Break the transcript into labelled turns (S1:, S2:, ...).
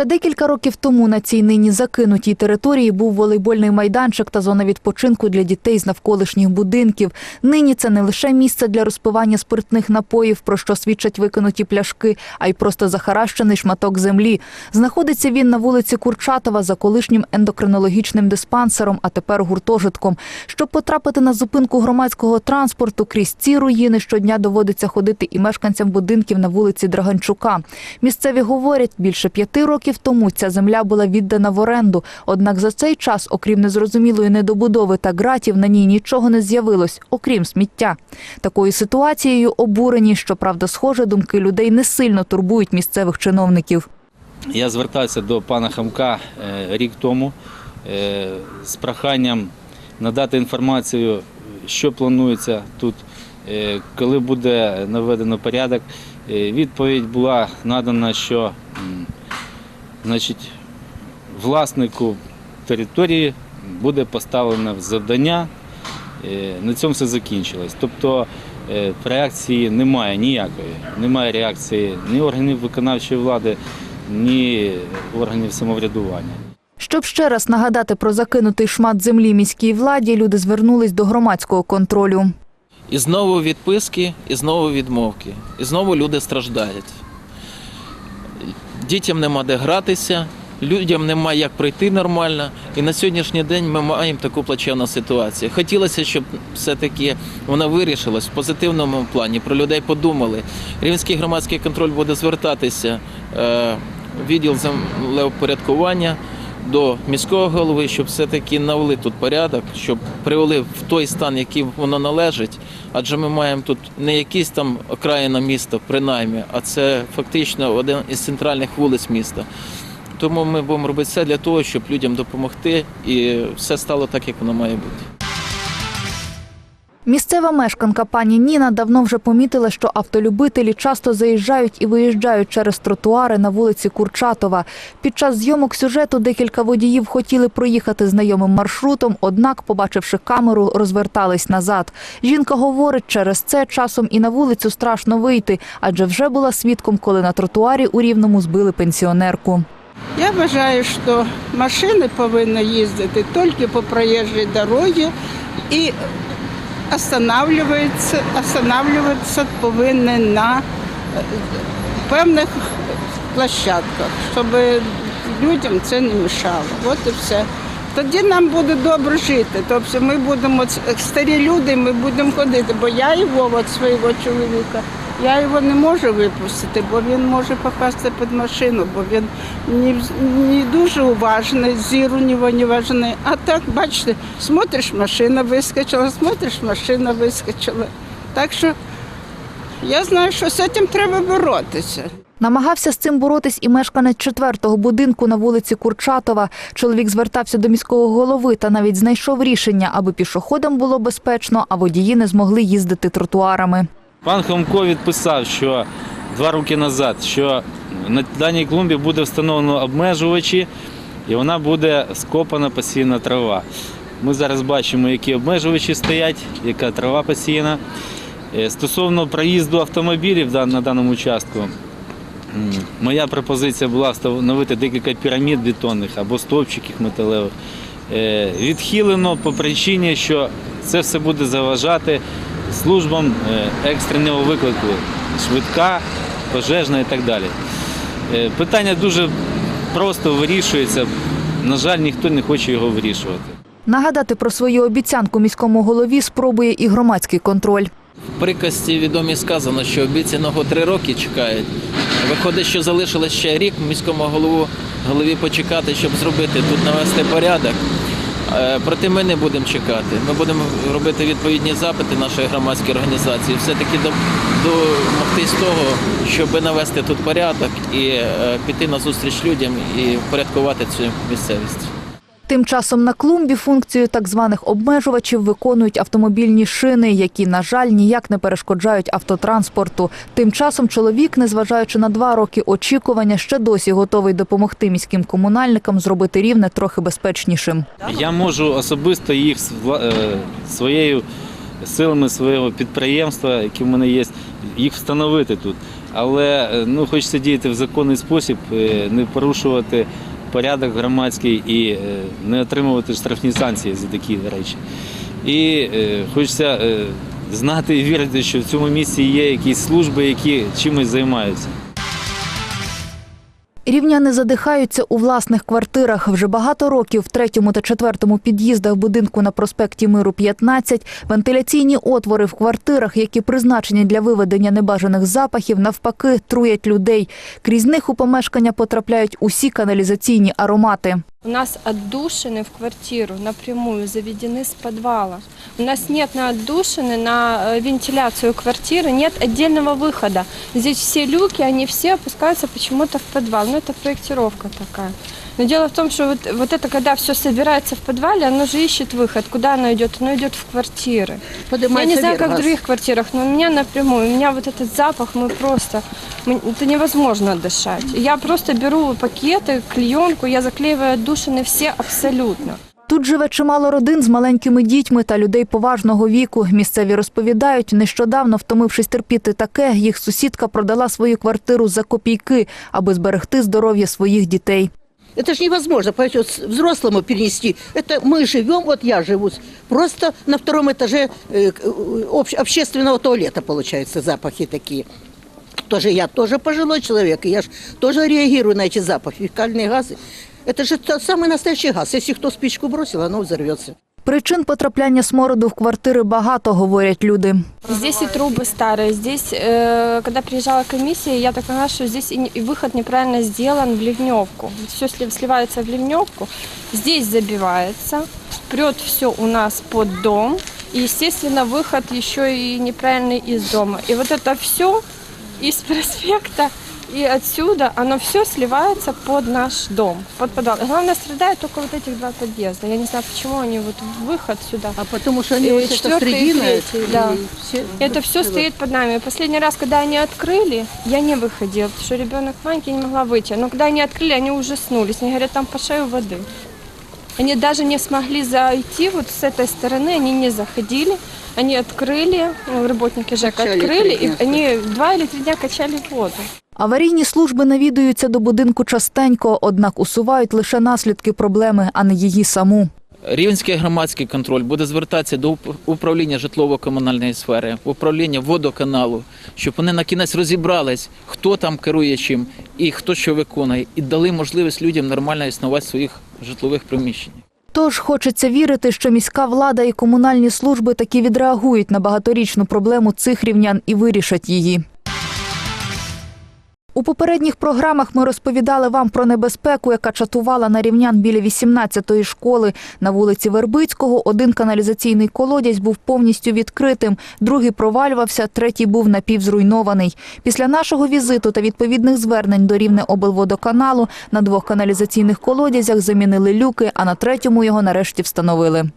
S1: Ще декілька років тому на цій нині закинутій території був волейбольний майданчик та зона відпочинку для дітей з навколишніх будинків. Нині це не лише місце для розпивання спиртних напоїв, про що свідчать викинуті пляшки, а й просто захаращений шматок землі. Знаходиться він на вулиці Курчатова за колишнім ендокринологічним диспансером, а тепер гуртожитком. Щоб потрапити на зупинку громадського транспорту крізь ці руїни щодня доводиться ходити і мешканцям будинків на вулиці Драганчука. Місцеві говорять, більше п'яти років тому ця земля була віддана в оренду. Однак за цей час, окрім незрозумілої недобудови та ґратів, на ній нічого не з'явилось, окрім сміття. Такою ситуацією обурені, щоправда, схоже, думки людей не сильно турбують місцевих чиновників.
S2: Я звертався до пана Хамка е, рік тому е, з проханням надати інформацію, що планується тут, е, коли буде наведено порядок. Відповідь була надана, що значить, власнику території буде поставлено завдання. Е, На цьому все закінчилось. Тобто е, реакції немає ніякої. Немає реакції ні органів виконавчої влади, ні органів самоврядування.
S1: Щоб ще раз нагадати про закинутий шмат землі міській владі, люди звернулись до громадського контролю.
S3: І знову відписки, і знову відмовки. І знову люди страждають. Дітям нема де гратися, людям нема як пройти нормально. І на сьогоднішній день ми маємо таку плачевну ситуацію. Хотілося, щоб все-таки вона вирішилась в позитивному плані, про людей подумали. Рівненський громадський контроль буде звертатися е, відділ землеупорядкування до міського голови, щоб все-таки навели тут порядок, щоб привели в той стан, який воно належить. Адже ми маємо тут не якісь там окраїна міста, принаймні, а це фактично один із центральних вулиць міста. Тому ми будемо робити все для того, щоб людям допомогти, і все стало так, як воно має бути.
S1: Місцева мешканка пані Ніна давно вже помітила, що автолюбителі часто заїжджають і виїжджають через тротуари на вулиці Курчатова. Під час зйомок сюжету декілька водіїв хотіли проїхати знайомим маршрутом, однак, побачивши камеру, розвертались назад. Жінка говорить, через це часом і на вулицю страшно вийти, адже вже була свідком, коли на тротуарі у Рівному збили пенсіонерку.
S4: Я вважаю, що машини повинні їздити тільки по проїжджій дорозі і останавливаються, останавливатися повинні на е, певних площадках, щоб людям це не мішало. От і все. Тоді нам буде добре жити. Тобто ми будемо старі люди, ми будемо ходити, бо я і от свого чоловіка. Я його не можу випустити, бо він може попасти під машину, бо він не, не дуже уважний, зір у нього не важний. А так, бачите, смотриш, машина вискочила, смотриш, машина вискочила. Так що я знаю, що з цим треба боротися.
S1: Намагався з цим боротись і мешканець четвертого будинку на вулиці Курчатова. Чоловік звертався до міського голови та навіть знайшов рішення, аби пішоходам було безпечно, а водії не змогли їздити тротуарами.
S2: Пан Хомко відписав, що два роки назад, що на даній клумбі буде встановлено обмежувачі і вона буде скопана посіяна трава. Ми зараз бачимо, які обмежувачі стоять, яка трава посіяна. Е, Стосовно проїзду автомобілів на даному участку, моя пропозиція була встановити декілька пірамід бетонних або стовпчиків металевих. Е, Відхилено по причині, що це все буде заважати службам е, екстреного виклику, швидка, пожежна і так далі. Е, Питання дуже просто вирішується. На жаль, ніхто не хоче його вирішувати.
S1: Нагадати про свою обіцянку міському голові спробує і громадський контроль.
S3: В приказці відомі сказано, що обіцяного три роки чекають. Виходить, що залишилось ще рік міському голову голові почекати, щоб зробити тут навести порядок. Е, Проте ми не будемо чекати. Ми будемо робити відповідні запити нашої громадської організації, все-таки до- домогтись того, щоб навести тут порядок і е, піти на зустріч людям і впорядкувати цю місцевість.
S1: Тим часом на клумбі функцію так званих обмежувачів виконують автомобільні шини, які, на жаль, ніяк не перешкоджають автотранспорту. Тим часом чоловік, незважаючи на два роки очікування, ще досі готовий допомогти міським комунальникам зробити рівне трохи безпечнішим.
S2: Я можу особисто їх е, своєю силами свого підприємства, які в мене є, їх встановити тут. але е, ну, хочеться діяти в законний спосіб, е, не порушувати порядок громадський і е, не отримувати штрафні санкції за такі речі. І е, хочеться е, знати і вірити, що в цьому місці є якісь служби, які чимось займаються.
S1: Рівняни задихаються у власних квартирах. Вже багато років в третьому та четвертому під'їздах будинку на проспекті Миру 15 вентиляційні отвори в квартирах, які призначені для виведення небажаних запахів, навпаки, труять людей. Крізь них у помешкання потрапляють усі каналізаційні аромати.
S5: У нас отдушины в квартиру напрямую заведены с подвала. У нас нет на отдушины, на э, вентиляцию квартиры, нет отдельного выхода. Здесь все люки, они все опускаются почему-то в подвал. Ну, это проектировка такая. Но дело в том, что вот, вот это, когда все собирается в подвале, оно же ищет выход. Куда оно идет? Оно идет в квартиры. Я не знаю, как в других квартирах, но у меня напрямую, у меня вот этот запах, мы просто, мы- это невозможно дышать. Я просто беру пакеты, клеенку, я заклеиваю отдушины все абсолютно.
S1: Тут живе чимало родин з маленькими дітьми та людей поважного віку. Місцеві розповідають, нещодавно, втомившись терпіти таке, їх сусідка продала свою квартиру за копійки, аби зберегти здоров'я своїх дітей.
S6: Это же невозможно, понимаете, вот с- взрослому перенести. Это мы живем, вот я живу, с- просто на втором этаже э, к- э, общ- общественного туалета, получается, запахи такие. Тоже я тоже пожилой человек, и я же тоже реагирую на эти запахи, фекальные газы. Это же тот самый настоящий газ. Если кто спичку бросил, оно взорвется.
S1: Причин потрапляння смороду в квартири багато, говорять люди.
S5: Здесь и трубы старые, здесь, э, когда приезжала комиссия, я так поняла, что здесь и, не- и выход неправильно сделан в ливневку. Все сливается в ливневку, здесь забивается, прет все у нас под дом, и, естественно, выход еще и неправильный из дома. И вот это все из проспекта и отсюда, оно все сливается под наш дом, под подвал. И Главное, страдают только вот этих два подъезда. Я не знаю, почему они вот выход сюда.
S6: А потому что они
S5: И
S6: вот это средина, и
S5: да.
S6: все-
S5: Это все стоит под нами. Последний раз, когда они открыли, я не выходила, потому что ребенок маленький, не могла выйти. Но когда они открыли, они ужаснулись. Они говорят, там по шею воды. Они даже не смогли зайти вот с этой стороны, они не заходили. Они открыли, ну, работники ЖЭК
S6: Качали
S5: открыли, и они два или три дня качали воду.
S1: Аварійні служби навідуються до будинку частенько, однак усувають лише наслідки проблеми, а не її саму.
S3: Рівненський громадський контроль буде звертатися до управління житлово-комунальної сфери, управління водоканалу, щоб вони на кінець розібрались, хто там керує чим і хто що виконує, і дали можливість людям нормально існувати в своїх житлових приміщеннях.
S1: Тож хочеться вірити, що міська влада і комунальні служби таки відреагують на багаторічну проблему цих рівнян і вирішать її. У попередніх програмах ми розповідали вам про небезпеку, яка чатувала на рівнян біля 18-ї школи. На вулиці Вербицького один каналізаційний колодязь був повністю відкритим, другий провалювався, третій був напівзруйнований. Після нашого візиту та відповідних звернень до рівне облводоканалу на двох каналізаційних колодязях замінили люки, а на третьому його нарешті встановили.